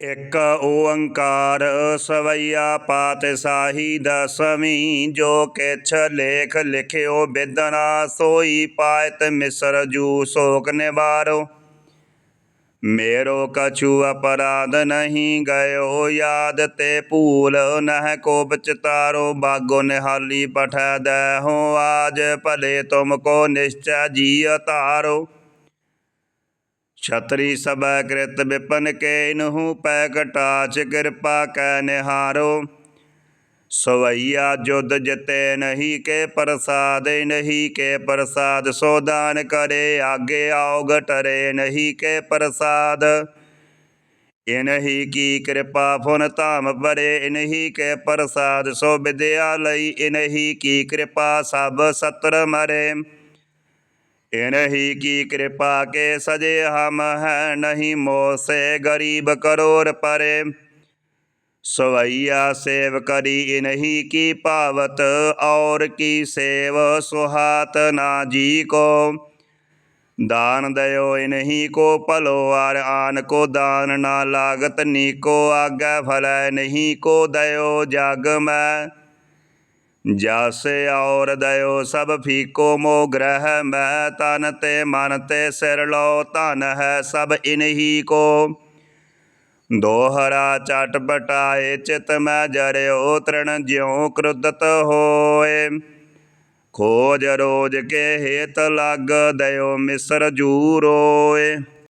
ਇਕ ਓੰਕਾਰ ਸਵਈਆ ਪਾਤਸ਼ਾਹੀ ਦਸਵੀਂ, ਜੋ ਕਿਛ ਲੇਖ ਲਿਖਿਓ ਬਿਦਨਾ ਸੋਈ ਪਾਇਤ ਮਿਸਰ ਜੂ ਸੋਕ ਨਿਵਾਰੋ। ਮੇਰੋ ਕਛੂ ਅਪਰਾਧ ਨਹੀਂ ਗਇਓ ਯਾਦ ਤੇ ਭੂਲ ਨਹਿ ਕੋ ਬਚਤਾਰੋ ਬਾਗੋ ਨਿਹਾਲੀ ਪਠੈ ਦੇਹੋ ਆਜ ਭਲੇ ਤੁਮ ਕੋ ਨਿਸ਼ਚੈ ਜੀ ਅਤਾਰੋ ਛਤਰੀ ਸਭੈ ਕ੍ਰਿਤ ਵਿਪਨ ਕੇ ਇਨਹੂ ਪੈ ਕਟਾਚ ਕਿਰਪਾ ਕੈ ਨਿਹਾਰੋ। ਸਵਈਆ ਜੁਦ ਜਿਤੇ ਨਹੀਂ ਕੇ ਪ੍ਰਸਾਦ, ਨਹੀਂ ਕੇ ਪ੍ਰਸਾਦ, ਸੋ ਦਾਨ ਕਰੇ, ਆਗੇ ਆਉਗ ਟਰੇ, ਨਹੀਂ ਕੇ ਪ੍ਰਸਾਦ। ਇਨਹੀ ਕੀ ਕਿਰਪਾ ਫੁਨ ਧਾਮ ਭਰੇ, ਇਨਹੀ ਕੇ ਪ੍ਰਸਾਦ, ਸੋ ਵਿਦਿਆ ਲਈ ਇਨਹੀ ਕੀ ਕਿਰਪਾ ਸਭ ਸਤਰ ਮਰੇ। ਇਨਹੀ ਕੀ ਕਿਰਪਾ ਕੇ ਸਜੇ ਹਮ ਹੈ ਨਹੀਂ ਮੋਸੇ ਗਰੀਬ ਕਰੋੜ ਪਰੇ। ਸਵਈਆ ਸੇਵ ਕਰੀ ਇਨਹੀ ਕੀ ਭਾਵਤ, ਔਰ ਕੀ ਸੇਵ ਸੁਹਾਤ ਨਾ ਜੀ ਕੋ। ਦਾਨ ਦਇਓ ਇਨਹੀ ਕੋ ਭਲੋ ਆਰ ਆਨ ਕੋ ਦਾਨ ਨਾ ਲਾਗਤ ਨੀਕੋ ਆਗੈ ਫਲੈ ਨਹੀਂ ਕੋ ਦਇਓ ਜਗ ਮੈਂ। ਜਾਸੇ ਔਰ ਦਇਓ ਸਭ ਫੀਕੋ ਮੋ ਗ੍ਰਹਿ, ਮੈਂ ਤਨ ਤੇ ਮਨ ਤੇ ਸਿਰ ਲੋ ਧਨ ਹੈ ਸਭ ਇਨਹੀ ਕੋ। ਦੋਹਰਾ ਚਟ ਬਟਾਏ ਚਿਤ ਮੈਂ ਜਰਿਓ, ਤ੍ਰਣ ਜਿਉ ਕ੍ਰੁੱਧਤ ਹੋਏ। ਖੋਜ ਰੋਜ ਕੇ ਹੇਤ ਲਗ, ਦਇਓ ਮਿਸਰ ਜੂ ਰੋਏ।